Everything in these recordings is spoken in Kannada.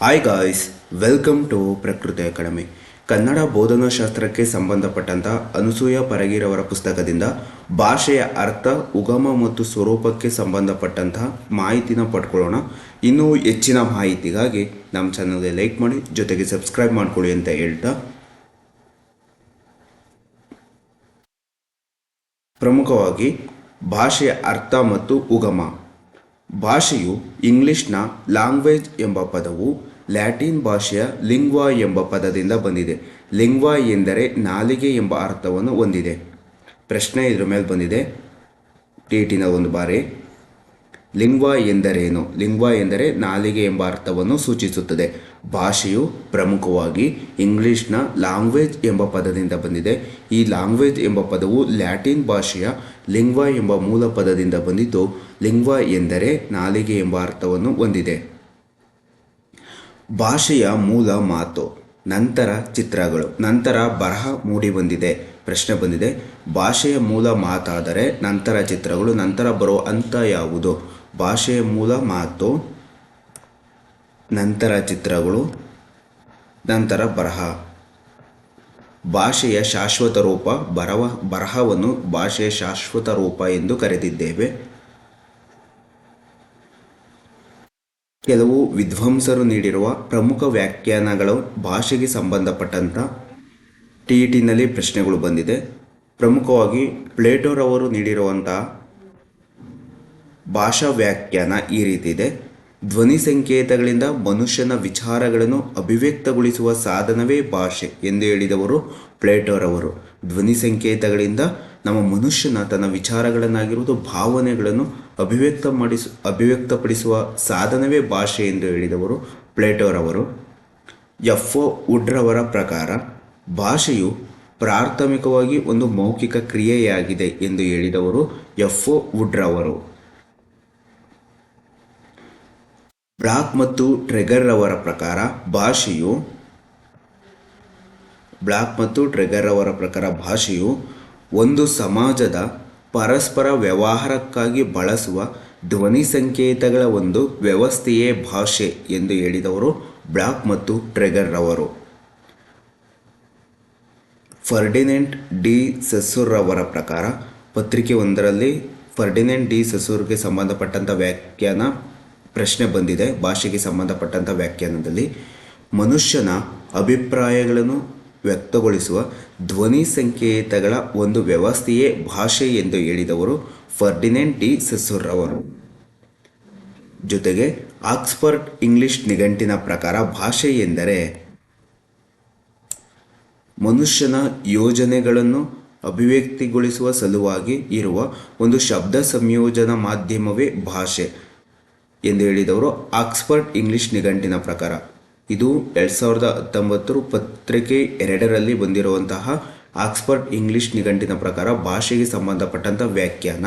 Hi guys welcome to Prakruti academy Kannada ಬೋಧನಾಶಾಸ್ತ್ರಕ್ಕೆ ಸಂಬಂಧಪಟ್ಟಂಥ ಅನುಸೂಯ ಪರಗಿರವರ ಪುಸ್ತಕದಿಂದ ಭಾಷೆಯ ಅರ್ಥ ಉಗಮ ಮತ್ತು ಸ್ವರೂಪಕ್ಕೆ ಸಂಬಂಧಪಟ್ಟಂತಹ ಮಾಹಿತಿನ ಪಡ್ಕೊಳ್ಳೋಣ ಇನ್ನೂ ಹೆಚ್ಚಿನ ಮಾಹಿತಿಗಾಗಿ ನಮ್ಮ ಚಾನಲ್ಗೆ ಲೈಕ್ ಮಾಡಿ ಜೊತೆಗೆ ಸಬ್ಸ್ಕ್ರೈಬ್ ಮಾಡ್ಕೊಳ್ಳಿ ಅಂತ ಹೇಳ್ತಾ ಪ್ರಮುಖವಾಗಿ ಭಾಷೆಯ ಅರ್ಥ ಮತ್ತು ಉಗಮ ಭಾಷೆಯು ಇಂಗ್ಲಿಷ್ನ ಲ್ಯಾಂಗ್ವೇಜ್ ಎಂಬ ಪದವು ಲ್ಯಾಟಿನ್ ಭಾಷೆಯ ಲಿಂಗ್ವಾ ಎಂಬ ಪದದಿಂದ ಬಂದಿದೆ. ಲಿಂಗ್ವಾ ಎಂದರೆ ನಾಲಿಗೆ ಎಂಬ ಅರ್ಥವನ್ನು ಹೊಂದಿದೆ. ಪ್ರಶ್ನೆ ಇದರ ಮೇಲೆ ಬಂದಿದೆ. ಟಿ ಟಿನ ಒಂದು ಬಾರಿ. ಲಿಂಗ್ವಾ ಎಂದರೇನು? ಲಿಂಗ್ವಾ ಎಂದರೆ ನಾಲಿಗೆ ಎಂಬ ಅರ್ಥವನ್ನು ಸೂಚಿಸುತ್ತದೆ. ಭಾಷೆಯು ಪ್ರಮುಖವಾಗಿ ಇಂಗ್ಲಿಷ್ನ ಲ್ಯಾಂಗ್ವೇಜ್ ಎಂಬ ಪದದಿಂದ ಬಂದಿದೆ. ಈ ಲ್ಯಾಂಗ್ವೇಜ್ ಎಂಬ ಪದವು ಲ್ಯಾಟಿನ್ ಭಾಷೆಯ ಲಿಂಗ್ವಾ ಎಂಬ ಮೂಲ ಪದದಿಂದ ಬಂದಿದ್ದು, ಲಿಂಗ್ವಾ ಎಂದರೆ ನಾಲಿಗೆ ಎಂಬ ಅರ್ಥವನ್ನು ಹೊಂದಿದೆ. ಭಾಷೆಯ ಮೂಲ ಮಾತು, ನಂತರ ಚಿತ್ರಗಳು, ನಂತರ ಬರಹ ಮೂಡಿ ಬಂದಿದೆ, ಪ್ರಶ್ನೆ ಬಂದಿದೆ. ಭಾಷೆಯ ಮೂಲ ಮಾತಾದರೆ ನಂತರ ಚಿತ್ರಗಳು, ನಂತರ ಬರೋ ಅಂತ ಯಾವುದು? ಭಾಷೆಯ ಮೂಲ ಮಾತು, ನಂತರ ಚಿತ್ರಗಳು, ನಂತರ ಬರಹ. ಭಾಷೆಯ ಶಾಶ್ವತ ರೂಪ, ಬರವ, ಬರಹವನ್ನು ಭಾಷೆಯ ಶಾಶ್ವತ ರೂಪ ಎಂದು ಕರೆದಿದ್ದೇವೆ. ಕೆಲವು ವಿದ್ವಾಂಸರು ನೀಡಿರುವ ಪ್ರಮುಖ ವ್ಯಾಖ್ಯಾನಗಳು ಭಾಷೆಗೆ ಸಂಬಂಧಪಟ್ಟಂಥ ಟಿ ಇ ಪ್ರಶ್ನೆಗಳು ಬಂದಿದೆ. ಪ್ರಮುಖವಾಗಿ ಪ್ಲೇಟೋರವರು ನೀಡಿರುವಂತಹ ಭಾಷಾ ವ್ಯಾಖ್ಯಾನ ಈ ರೀತಿ ಇದೆ. ಧ್ವನಿ ಸಂಕೇತಗಳಿಂದ ಮನುಷ್ಯನ ವಿಚಾರಗಳನ್ನು ಅಭಿವ್ಯಕ್ತಗೊಳಿಸುವ ಸಾಧನವೇ ಭಾಷೆ ಎಂದು ಹೇಳಿದವರು ಪ್ಲೇಟೋರವರು ಧ್ವನಿ ಸಂಕೇತಗಳಿಂದ ನಮ್ಮ ಮನುಷ್ಯನ ತನ್ನ ವಿಚಾರಗಳನ್ನಾಗಿರುವುದು ಭಾವನೆಗಳನ್ನು ಅಭಿವ್ಯಕ್ತ ಮಾಡಿಸ, ಅಭಿವ್ಯಕ್ತಪಡಿಸುವ ಸಾಧನವೇ ಭಾಷೆ ಎಂದು ಹೇಳಿದವರು ಪ್ಲೇಟೋರವರು. ಎಫ್ ಒ ಉಡ್ರವರ ಪ್ರಕಾರ, ಭಾಷೆಯು ಪ್ರಾಥಮಿಕವಾಗಿ ಒಂದು ಮೌಖಿಕ ಕ್ರಿಯೆಯಾಗಿದೆ ಎಂದು ಹೇಳಿದವರು ಎಫ್ ಒ ವುಡ್ರವರು ಬ್ಲಾಕ್ ಮತ್ತು ಟ್ರೆಗರ್ ಅವರ ಪ್ರಕಾರ, ಭಾಷೆಯು ಬ್ಲಾಕ್ ಮತ್ತು ಟ್ರೆಗರ್ ಅವರ ಪ್ರಕಾರ, ಭಾಷೆಯು ಒಂದು ಸಮಾಜದ ಪರಸ್ಪರ ವ್ಯವಹಾರಕ್ಕಾಗಿ ಬಳಸುವ ಧ್ವನಿ ಸಂಕೇತಗಳ ಒಂದು ವ್ಯವಸ್ಥೆಯೇ ಭಾಷೆ ಎಂದು ಹೇಳಿದವರು ಬ್ಲಾಕ್ ಮತ್ತು ಟ್ರೆಗರ್ ರವರು. ಫರ್ಡಿನೆಂಟ್ ಡಿ ಸಸೂರ್ ರವರ ಪ್ರಕಾರ ಪತ್ರಿಕೆ ಒಂದರಲ್ಲಿ ಫರ್ಡಿನೆಂಟ್ ಡಿ ಸಸೂರ್ಗೆ ಸಂಬಂಧಪಟ್ಟಂಥ ವ್ಯಾಖ್ಯಾನ ಪ್ರಶ್ನೆ ಬಂದಿದೆ. ಭಾಷೆಗೆ ಸಂಬಂಧಪಟ್ಟಂಥ ವ್ಯಾಖ್ಯಾನದಲ್ಲಿ ಮನುಷ್ಯನ ಅಭಿಪ್ರಾಯಗಳನ್ನು ವ್ಯಕ್ತಗೊಳಿಸುವ ಧ್ವನಿ ಸಂಕೇತಗಳ ಒಂದು ವ್ಯವಸ್ಥೆಯೇ ಭಾಷೆ ಎಂದು ಹೇಳಿದವರು ಫರ್ಡಿನೆಂಟ್ ಡಿ ಸೆಸುರ್ ಅವರು ಜೊತೆಗೆ ಆಕ್ಸ್ಫರ್ಡ್ ಇಂಗ್ಲಿಷ್ ನಿಘಂಟಿನ ಪ್ರಕಾರ ಭಾಷೆ ಎಂದರೆ ಮನುಷ್ಯನ ಯೋಜನೆಗಳನ್ನು ಅಭಿವ್ಯಕ್ತಿಗೊಳಿಸುವ ಸಲುವಾಗಿ ಇರುವ ಒಂದು ಶಬ್ದ ಸಂಯೋಜನ ಮಾಧ್ಯಮವೇ ಭಾಷೆ ಎಂದು ಹೇಳಿದವರು ಆಕ್ಸ್ಫರ್ಡ್ ಇಂಗ್ಲಿಷ್ ನಿಘಂಟಿನ ಪ್ರಕಾರ. ಇದು ಎರಡು ಸಾವಿರದ ಹತ್ತೊಂಬತ್ತರ ಪತ್ರಿಕೆ ಎರಡರಲ್ಲಿ ಬಂದಿರುವಂತಹ ಆಕ್ಸ್ಫರ್ಡ್ ಇಂಗ್ಲಿಷ್ ನಿಘಂಟಿನ ಪ್ರಕಾರ ಭಾಷೆಗೆ ಸಂಬಂಧಪಟ್ಟಂಥ ವ್ಯಾಖ್ಯಾನ.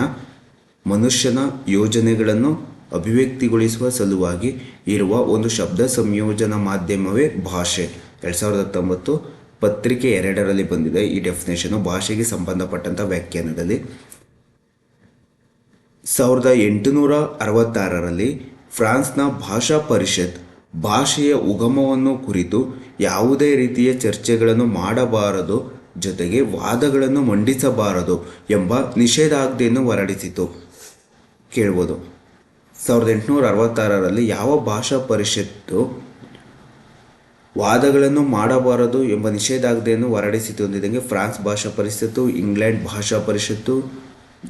ಮನುಷ್ಯನ ಯೋಜನೆಗಳನ್ನು ಅಭಿವ್ಯಕ್ತಿಗೊಳಿಸುವ ಸಲುವಾಗಿ ಇರುವ ಒಂದು ಶಬ್ದ ಸಂಯೋಜನಾ ಮಾಧ್ಯಮವೇ ಭಾಷೆ. ಎರಡು ಸಾವಿರದ ಹತ್ತೊಂಬತ್ತು ಪತ್ರಿಕೆ ಎರಡರಲ್ಲಿ ಬಂದಿದೆ. ಈ ಡೆಫಿನೇಷನು ಭಾಷೆಗೆ ಸಂಬಂಧಪಟ್ಟಂಥ ವ್ಯಾಖ್ಯಾನದಲ್ಲಿ. ಸಾವಿರದ ಎಂಟುನೂರ ಅರವತ್ತಾರರಲ್ಲಿ ಫ್ರಾನ್ಸ್ನ ಭಾಷಾ ಪರಿಷತ್ ಭಾಷೆಯ ಉಗಮವನ್ನು ಕುರಿತು ಯಾವುದೇ ರೀತಿಯ ಚರ್ಚೆಗಳನ್ನು ಮಾಡಬಾರದು, ಜೊತೆಗೆ ವಾದಗಳನ್ನು ಮಂಡಿಸಬಾರದು ಎಂಬ ನಿಷೇಧಾಜ್ಞೆಯನ್ನು ಹೊರಡಿಸಿತು. ಕೇಳ್ಬೋದು. ಸಾವಿರದ ಎಂಟುನೂರ ಅರವತ್ತಾರರಲ್ಲಿ ಯಾವ ಭಾಷಾ ಪರಿಷತ್ತು ವಾದಗಳನ್ನು ಮಾಡಬಾರದು ಎಂಬ ನಿಷೇಧಾಜ್ಞೆಯನ್ನು ಹೊರಡಿಸಿತು ಅಂದಿದ್ದಂಗೆ ಫ್ರಾನ್ಸ್ ಭಾಷಾ ಪರಿಷತ್ತು, ಇಂಗ್ಲೆಂಡ್ ಭಾಷಾ ಪರಿಷತ್ತು,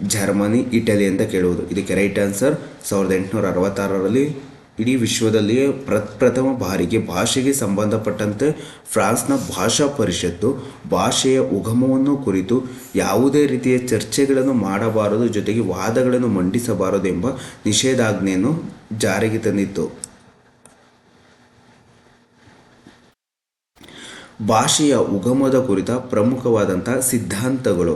ಜರ್ಮನಿ, ಇಟಲಿ ಅಂತ ಕೇಳುವುದು. ಇದಕ್ಕೆ ರೈಟ್ ಆನ್ಸರ್ ಸಾವಿರದ ಎಂಟುನೂರ ಅರವತ್ತಾರರಲ್ಲಿ ಇಡೀ ವಿಶ್ವದಲ್ಲಿಯೇ ಪ್ರಪ್ರಥಮ ಬಾರಿಗೆ ಭಾಷೆಗೆ ಸಂಬಂಧಪಟ್ಟಂತೆ ಫ್ರಾನ್ಸ್ನ ಭಾಷಾ ಪರಿಷತ್ತು ಭಾಷೆಯ ಉಗಮವನ್ನು ಕುರಿತು ಯಾವುದೇ ರೀತಿಯ ಚರ್ಚೆಗಳನ್ನು ಮಾಡಬಾರದು, ಜೊತೆಗೆ ವಾದಗಳನ್ನು ಮಂಡಿಸಬಾರದು ಎಂಬ ನಿಷೇಧಾಜ್ಞೆಯನ್ನು ಜಾರಿಗೆ ತಂದಿತ್ತು. ಭಾಷೆಯ ಉಗಮದ ಕುರಿತ ಪ್ರಮುಖವಾದಂಥ ಸಿದ್ಧಾಂತಗಳು.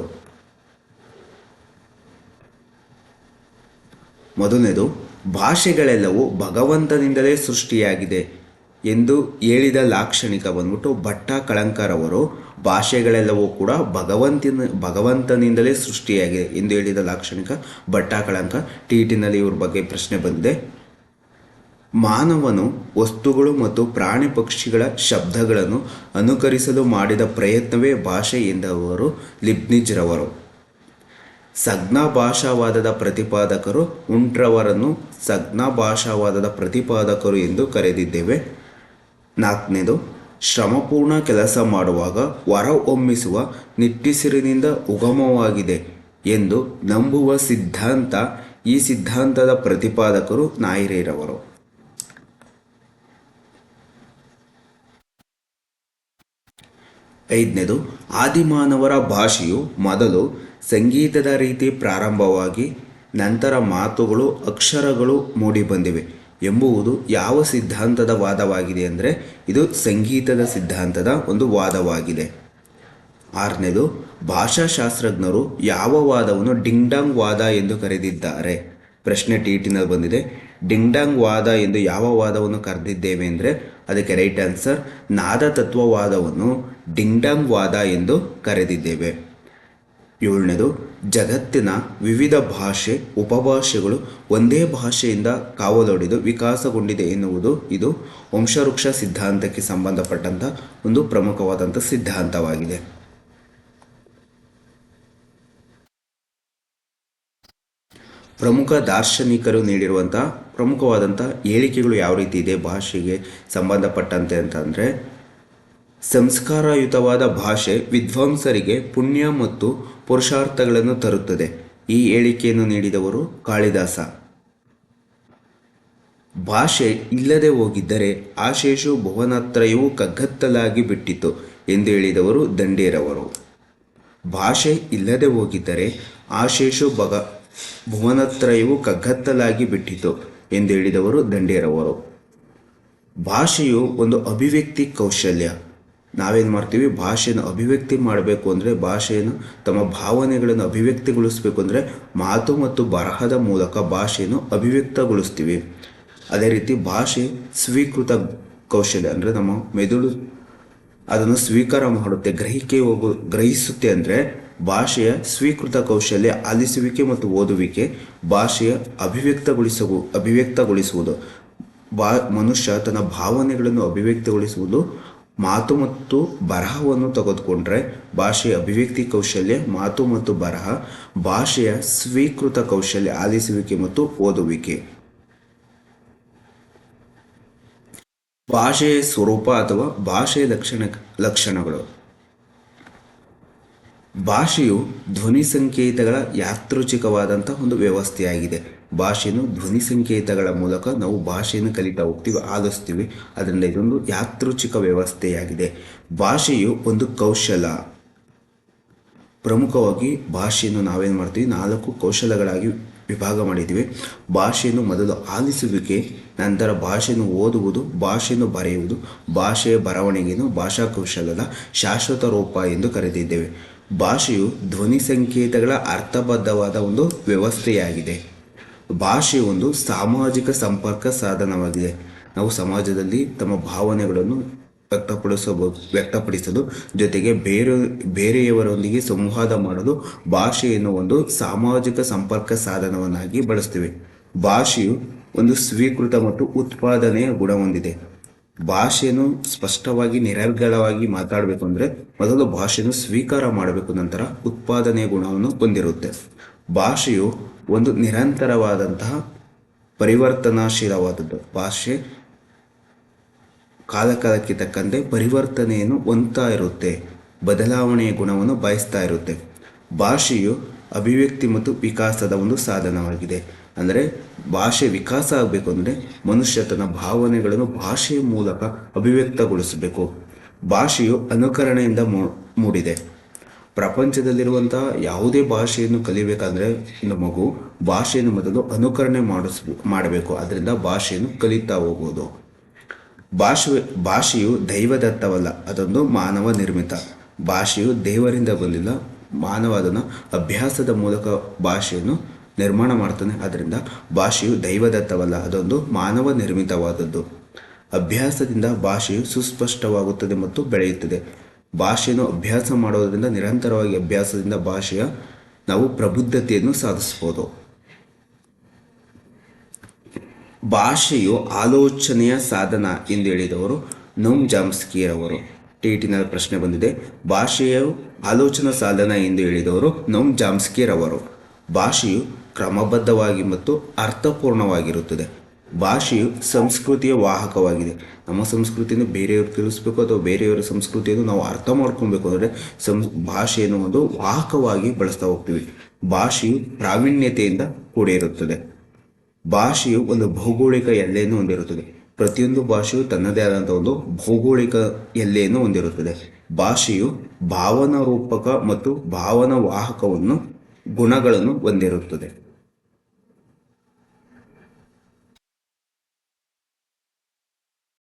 ಮೊದಲನೇದು ಭಾಷೆಗಳೆಲ್ಲವೂ ಭಗವಂತನಿಂದಲೇ ಸೃಷ್ಟಿಯಾಗಿದೆ ಎಂದು ಹೇಳಿದ ಲಾಕ್ಷಣಿಕ ಬಂದ್ಬಿಟ್ಟು ಭಟ್ಟ ಕಳಂಕರವರು ಭಾಷೆಗಳೆಲ್ಲವೂ ಕೂಡ ಭಗವಂತನ ಭಗವಂತನಿಂದಲೇ ಸೃಷ್ಟಿಯಾಗಿದೆ ಎಂದು ಹೇಳಿದ ಲಾಕ್ಷಣಿಕ ಭಟ್ಟ ಕಳಂಕ. ಟಿ ಟಿನಲ್ಲಿ ಇವ್ರ ಬಗ್ಗೆ ಪ್ರಶ್ನೆ ಬಂದಿದೆ. ಮಾನವನು ವಸ್ತುಗಳು ಮತ್ತು ಪ್ರಾಣಿ ಪಕ್ಷಿಗಳ ಶಬ್ದಗಳನ್ನು ಅನುಕರಿಸಲು ಮಾಡಿದ ಪ್ರಯತ್ನವೇ ಭಾಷೆ ಎಂದವರು ಲಿಬ್ನಿಜ್ರವರು. ಸಂಜ್ಞಾ ಭಾಷಾವಾದದ ಪ್ರತಿಪಾದಕರು ಉಂಟ್ರವರನ್ನು ಸಜ್ಞಾ ಭಾಷಾವಾದದ ಪ್ರತಿಪಾದಕರು ಎಂದು ಕರೆದಿದ್ದೇವೆ. ನಾಲ್ಕನೇದು, ಶ್ರಮಪೂರ್ಣ ಕೆಲಸ ಮಾಡುವಾಗ ಹೊರಹೊಮ್ಮಿಸುವ ನಿಟ್ಟಿಸಿರಿನಿಂದ ಉಗಮವಾಗಿದೆ ಎಂದು ನಂಬುವ ಸಿದ್ಧಾಂತ ಈ ಸಿದ್ಧಾಂತದ ಪ್ರತಿಪಾದಕರು ನಾಯಿರೇರವರು. ಐದನೇದು, ಆದಿಮಾನವರ ಭಾಷೆಯು ಮೊದಲು ಸಂಗೀತದ ರೀತಿ ಪ್ರಾರಂಭವಾಗಿ ನಂತರ ಮಾತುಗಳು, ಅಕ್ಷರಗಳು ಮೂಡಿಬಂದಿವೆ ಎಂಬುವುದು ಯಾವ ಸಿದ್ಧಾಂತದ ವಾದವಾಗಿದೆ ಅಂದರೆ ಇದು ಸಂಗೀತದ ಸಿದ್ಧಾಂತದ ಒಂದು ವಾದವಾಗಿದೆ. ಆರನೇದು, ಭಾಷಾಶಾಸ್ತ್ರಜ್ಞರು ಯಾವ ವಾದವನ್ನು ಡಿಂಗ್ಡಾಂಗ್ ವಾದ ಎಂದು ಕರೆದಿದ್ದಾರೆ. ಪ್ರಶ್ನೆ ಟೀಟಿನಲ್ಲಿ ಬಂದಿದೆ, ಡಿಂಗ್ಡಾಂಗ್ ವಾದ ಎಂದು ಯಾವ ವಾದವನ್ನು ಕರೆದಿದ್ದೇವೆ ಅಂದರೆ ಅದಕ್ಕೆ ರೈಟ್ ಆನ್ಸರ್ ನಾದ ತತ್ವವಾದವನ್ನು ಡಿಂಗ್ಡಾಂಗ್ ವಾದ ಎಂದು ಕರೆದಿದ್ದೇವೆ. ಏಳನೇದು, ಜಗತ್ತಿನ ವಿವಿಧ ಭಾಷೆ, ಉಪಭಾಷೆಗಳು ಒಂದೇ ಭಾಷೆಯಿಂದ ಕಾವಲೊಡೆದು ವಿಕಾಸಗೊಂಡಿದೆ ಎನ್ನುವುದು ಇದು ವಂಶವೃಕ್ಷ ಸಿದ್ಧಾಂತಕ್ಕೆ ಸಂಬಂಧಪಟ್ಟಂಥ ಒಂದು ಪ್ರಮುಖವಾದಂಥ ಸಿದ್ಧಾಂತವಾಗಿದೆ. ಪ್ರಮುಖ ದಾರ್ಶನಿಕರು ನೀಡಿರುವಂಥ ಪ್ರಮುಖವಾದಂಥ ಹೇಳಿಕೆಗಳು ಯಾವ ರೀತಿ ಇದೆ, ಭಾಷೆಗೆ ಸಂಬಂಧಪಟ್ಟಂತೆ ಅಂತಂದರೆ ಸಂಸ್ಕಾರಯುತವಾದ ಭಾಷೆ ವಿದ್ವಾಂಸರಿಗೆ ಪುಣ್ಯ ಮತ್ತು ಪುರುಷಾರ್ಥಗಳನ್ನು ತರುತ್ತದೆ. ಈ ಹೇಳಿಕೆಯನ್ನು ನೀಡಿದವರು ಕಾಳಿದಾಸ. ಭಾಷೆ ಇಲ್ಲದೆ ಹೋಗಿದ್ದರೆ ಆಶೇಷು ಭುವನತ್ರಯವು ಕಗ್ಗತ್ತಲಾಗಿ ಬಿಟ್ಟಿತು ಎಂದು ಹೇಳಿದವರು ದಂಡೇರವರು. ಭಾಷೆ ಇಲ್ಲದೆ ಹೋಗಿದ್ದರೆ ಆಶೇಷು ಭಗ ಭುವನತ್ರಯವು ಕಗ್ಗತ್ತಲಾಗಿ ಬಿಟ್ಟಿತು ಎಂದು ಹೇಳಿದವರು ದಂಡೇರವರು. ಭಾಷೆಯು ಒಂದು ಅಭಿವ್ಯಕ್ತಿ ಕೌಶಲ್ಯ. ನಾವೇನು ಮಾಡ್ತೀವಿ? ಭಾಷೆಯನ್ನು ಅಭಿವ್ಯಕ್ತಿ ಮಾಡಬೇಕು ಅಂದರೆ ಭಾಷೆಯನ್ನು ತಮ್ಮ ಭಾವನೆಗಳನ್ನು ಅಭಿವ್ಯಕ್ತಿಗೊಳಿಸಬೇಕು ಅಂದರೆ ಮಾತು ಮತ್ತು ಬರಹದ ಮೂಲಕ ಭಾಷೆಯನ್ನು ಅಭಿವ್ಯಕ್ತಗೊಳಿಸ್ತೀವಿ. ಅದೇ ರೀತಿ ಭಾಷೆ ಸ್ವೀಕೃತ ಕೌಶಲ್ಯ ಅಂದರೆ ನಮ್ಮ ಮೆದುಳು ಅದನ್ನು ಸ್ವೀಕಾರ ಮಾಡುತ್ತೆ, ಗ್ರಹಿಕೆ ಹೋಗು, ಗ್ರಹಿಸುತ್ತೆ ಅಂದರೆ ಭಾಷೆಯ ಸ್ವೀಕೃತ ಕೌಶಲ್ಯ ಆಲಿಸುವಿಕೆ ಮತ್ತು ಓದುವಿಕೆ ಭಾಷೆಯ ಅಭಿವ್ಯಕ್ತಗೊಳಿಸುವ ಅಭಿವ್ಯಕ್ತಗೊಳಿಸುವುದು. ಬಾ, ಮನುಷ್ಯ ತನ್ನ ಭಾವನೆಗಳನ್ನು ಅಭಿವ್ಯಕ್ತಗೊಳಿಸುವುದು ಮಾತು ಮತ್ತು ಬರಹವನ್ನು ತೆಗೆದುಕೊಂಡ್ರೆ ಭಾಷೆಯ ಅಭಿವ್ಯಕ್ತಿ ಕೌಶಲ್ಯ, ಮಾತು ಮತ್ತು ಬರಹ, ಭಾಷೆಯ ಸ್ವೀಕೃತ ಕೌಶಲ್ಯ, ಆಲಿಸುವಿಕೆ ಮತ್ತು ಓದುವಿಕೆ. ಭಾಷೆಯ ಸ್ವರೂಪ ಅಥವಾ ಭಾಷೆಯ ಲಕ್ಷಣ, ಲಕ್ಷಣಗಳು. ಭಾಷೆಯು ಧ್ವನಿ ಸಂಕೇತಗಳ ಯಾದೃಚ್ಛಿಕವಾದಂಥ ಒಂದು ವ್ಯವಸ್ಥೆಯಾಗಿದೆ. ಭಾಷೆಯನ್ನು ಧ್ವನಿ ಸಂಕೇತಗಳ ಮೂಲಕ ನಾವು ಭಾಷೆಯನ್ನು ಕಲಿತಾ ಹೋಗ್ತೀವಿ, ಆಲಿಸ್ತೀವಿ. ಅದರಿಂದ ಇದೊಂದು ಯಾದೃಚ್ಛಿಕ ವ್ಯವಸ್ಥೆಯಾಗಿದೆ. ಭಾಷೆಯು ಒಂದು ಕೌಶಲ. ಪ್ರಮುಖವಾಗಿ ಭಾಷೆಯನ್ನು ನಾವೇನು ಮಾಡ್ತೀವಿ, ನಾಲ್ಕು ಕೌಶಲಗಳಾಗಿ ವಿಭಾಗ ಮಾಡಿದ್ದೀವಿ. ಭಾಷೆಯನ್ನು ಮೊದಲು ಆಲಿಸುವಿಕೆ, ನಂತರ ಭಾಷೆಯನ್ನು ಓದುವುದು, ಭಾಷೆಯನ್ನು ಬರೆಯುವುದು, ಭಾಷೆಯ ಬರವಣಿಗೆಯನ್ನು ಭಾಷಾ ಕೌಶಲದ ಶಾಶ್ವತ ರೂಪ ಎಂದು ಕರೆದಿದ್ದೇವೆ. ಭಾಷೆಯು ಧ್ವನಿ ಸಂಕೇತಗಳ ಅರ್ಥಬದ್ಧವಾದ ಒಂದು ವ್ಯವಸ್ಥೆಯಾಗಿದೆ. ಭಾಷೆ ಒಂದು ಸಾಮಾಜಿಕ ಸಂಪರ್ಕ ಸಾಧನವಾಗಿದೆ. ನಾವು ಸಮಾಜದಲ್ಲಿ ತಮ್ಮ ಭಾವನೆಗಳನ್ನು ವ್ಯಕ್ತಪಡಿಸಬಹುದು, ವ್ಯಕ್ತಪಡಿಸಲು, ಜೊತೆಗೆ ಬೇರೆ, ಬೇರೆಯವರೊಂದಿಗೆ ಸಂವಾದ ಮಾಡಲು ಭಾಷೆಯನ್ನು ಒಂದು ಸಾಮಾಜಿಕ ಸಂಪರ್ಕ ಸಾಧನವನ್ನಾಗಿ ಬಳಸ್ತೇವೆ ಭಾಷೆಯು ಒಂದು ಸ್ವೀಕೃತ ಮತ್ತು ಉತ್ಪಾದನೆಯ ಗುಣ ಹೊಂದಿದೆ. ಭಾಷೆಯನ್ನು ಸ್ಪಷ್ಟವಾಗಿ, ನಿರರ್ಗಳವಾಗಿ ಮಾತಾಡಬೇಕು ಅಂದರೆ ಮೊದಲು ಭಾಷೆಯನ್ನು ಸ್ವೀಕಾರ ಮಾಡಬೇಕು, ನಂತರ ಉತ್ಪಾದನೆಯ ಗುಣವನ್ನು ಹೊಂದಿರುತ್ತೆ. ಭಾಷೆಯು ಒಂದು ನಿರಂತರವಾದಂತಹ ಪರಿವರ್ತನಾಶೀಲವಾದದ್ದು. ಭಾಷೆ ಕಾಲಕಾಲಕ್ಕೆ ತಕ್ಕಂತೆ ಪರಿವರ್ತನೆಯನ್ನು ಹೊಂದ್ತಾ ಇರುತ್ತೆ, ಬದಲಾವಣೆಯ ಗುಣವನ್ನು ಬಯಸ್ತಾ ಇರುತ್ತೆ. ಭಾಷೆಯು ಅಭಿವ್ಯಕ್ತಿ ಮತ್ತು ವಿಕಾಸದ ಒಂದು ಸಾಧನವಾಗಿದೆ. ಅಂದರೆ ಭಾಷೆ ವಿಕಾಸ ಆಗಬೇಕು ಅಂದರೆ ಮನುಷ್ಯ ತನ್ನ ಭಾವನೆಗಳನ್ನು ಭಾಷೆಯ ಮೂಲಕ ಅಭಿವ್ಯಕ್ತಗೊಳಿಸಬೇಕು. ಭಾಷೆಯು ಅನುಕರಣೆಯಿಂದ ಮೂಡಿದೆ. ಪ್ರಪಂಚದಲ್ಲಿರುವಂತಹ ಯಾವುದೇ ಭಾಷೆಯನ್ನು ಕಲಿಬೇಕಾದ್ರೆ ಮಗು ಭಾಷೆಯನ್ನು ಮೊದಲು ಅನುಕರಣೆ ಮಾಡಿಸ್, ಮಾಡಬೇಕು. ಅದರಿಂದ ಭಾಷೆಯನ್ನು ಕಲಿತಾ ಹೋಗುವುದು ಭಾಷೆ, ಭಾಷೆಯು ದೈವದತ್ತವಲ್ಲ, ಅದೊಂದು ಮಾನವ ನಿರ್ಮಿತ. ಭಾಷೆಯು ದೇವರಿಂದ ಬಂದಿಲ್ಲ, ಮಾನವ ಅದನ್ನು ಅಭ್ಯಾಸದ ಮೂಲಕ ಭಾಷೆಯನ್ನು ನಿರ್ಮಾಣ ಮಾಡ್ತಾನೆ. ಅದರಿಂದ ಭಾಷೆಯು ದೈವದತ್ತವಲ್ಲ, ಅದೊಂದು ಮಾನವ ನಿರ್ಮಿತವಾದದ್ದು. ಅಭ್ಯಾಸದಿಂದ ಭಾಷೆಯು ಸುಸ್ಪಷ್ಟವಾಗುತ್ತದೆ ಮತ್ತು ಬೆಳೆಯುತ್ತದೆ. ಭಾಷೆಯನ್ನು ಅಭ್ಯಾಸ ಮಾಡೋದರಿಂದ, ನಿರಂತರವಾಗಿ ಅಭ್ಯಾಸದಿಂದ ಭಾಷೆಯ ನಾವು ಪ್ರಬುದ್ಧತೆಯನ್ನು ಸಾಧಿಸ್ಬೋದು. ಭಾಷೆಯು ಆಲೋಚನೆಯ ಸಾಧನ ಎಂದು ಹೇಳಿದವರು ನೋಮ್ ಜಾಮ್ಸ್ಕಿಯರವರು ಟೇಟಿನ ಪ್ರಶ್ನೆ ಬಂದಿದೆ. ಭಾಷೆಯು ಆಲೋಚನಾ ಸಾಧನ ಎಂದು ಹೇಳಿದವರು ನೋಮ್ ಜಾಮ್ಸ್ಕಿಯರವರು ಭಾಷೆಯು ಕ್ರಮಬದ್ಧವಾಗಿ ಮತ್ತು ಅರ್ಥಪೂರ್ಣವಾಗಿರುತ್ತದೆ. ಭಾಷೆಯು ಸಂಸ್ಕೃತಿಯ ವಾಹಕವಾಗಿದೆ. ನಮ್ಮ ಸಂಸ್ಕೃತಿಯನ್ನು ಬೇರೆಯವರು ತಿಳಿಸ್ಬೇಕು ಅಥವಾ ಬೇರೆಯವರ ಸಂಸ್ಕೃತಿಯನ್ನು ನಾವು ಅರ್ಥ ಮಾಡ್ಕೊಬೇಕು ಅಂದರೆ ಸಂ, ಭಾಷೆಯನ್ನು ಒಂದು ವಾಹಕವಾಗಿ ಬಳಸ್ತಾ ಹೋಗ್ತೀವಿ. ಭಾಷೆಯು ಪ್ರಾವೀಣ್ಯತೆಯಿಂದ ಕೂಡಿರುತ್ತದೆ. ಭಾಷೆಯು ಒಂದು ಭೌಗೋಳಿಕ ಎಲ್ಲೆಯನ್ನು ಹೊಂದಿರುತ್ತದೆ. ಪ್ರತಿಯೊಂದು ಭಾಷೆಯು ತನ್ನದೇ ಆದಂಥ ಒಂದು ಭೌಗೋಳಿಕ ಎಲ್ಲೆಯನ್ನು ಹೊಂದಿರುತ್ತದೆ. ಭಾಷೆಯು ಭಾವನಾರೂಪಕ ಮತ್ತು ಭಾವನಾ ವಾಹಕವನ್ನು ಗುಣಗಳನ್ನು ಹೊಂದಿರುತ್ತದೆ.